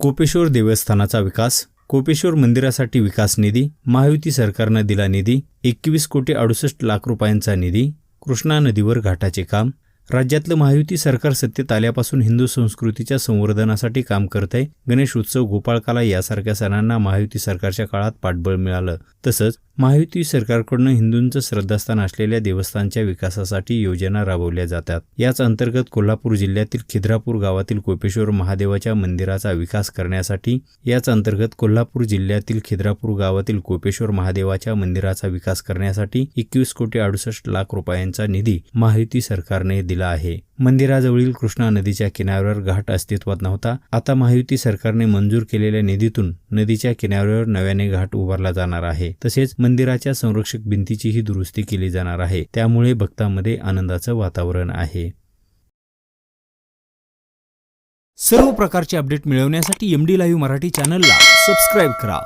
कोपेश्वर देवस्थानाचा विकास कोपेश्वर मंदिरासाठी विकास निधी महायुती सरकारनं दिला निधी एकवीस कोटी अडुसष्ट लाख रुपयांचा निधी कृष्णा नदीवर घाटाचे काम. राज्यातलं महायुती सरकार सत्तेत आल्यापासून हिंदू संस्कृतीच्या संवर्धनासाठी काम करत आहे. गणेश उत्सव गोपाळकाला यासारख्या सणांना महायुती सरकारच्या काळात पाठबळ मिळालं. तसंच महायुती सरकारकडून हिंदूंचं श्रद्धास्थान असलेल्या देवस्थानच्या विकासासाठी योजना राबवल्या जातात. याच अंतर्गत कोल्हापूर जिल्ह्यातील खिद्रापूर गावातील कोपेश्वर महादेवाच्या मंदिराचा विकास करण्यासाठी याच अंतर्गत कोल्हापूर जिल्ह्यातील खिद्रापूर गावातील कोपेश्वर महादेवाच्या मंदिराचा विकास करण्यासाठी एकवीस कोटी अडुसष्ट लाख रुपयांचा निधी महायुती सरकारने दिला आहे. मंदिराजवळील कृष्णा नदीच्या किनाऱ्यावर घाट अस्तित्वात नव्हता. आता महायुती सरकारने मंजूर केलेल्या निधीतून नदीच्या किनाऱ्यावर नव्याने घाट उभारला जाणार आहे. तसेच मंदिराच्या संरक्षक भिंतीचीही दुरुस्ती केली जाणार आहे. त्यामुळे भक्तांमध्ये आनंदाचं वातावरण आहे. सर्व प्रकारचे अपडेट मिळवण्यासाठी एमडी लाईव्ह मराठी चॅनलला सबस्क्राईब करा.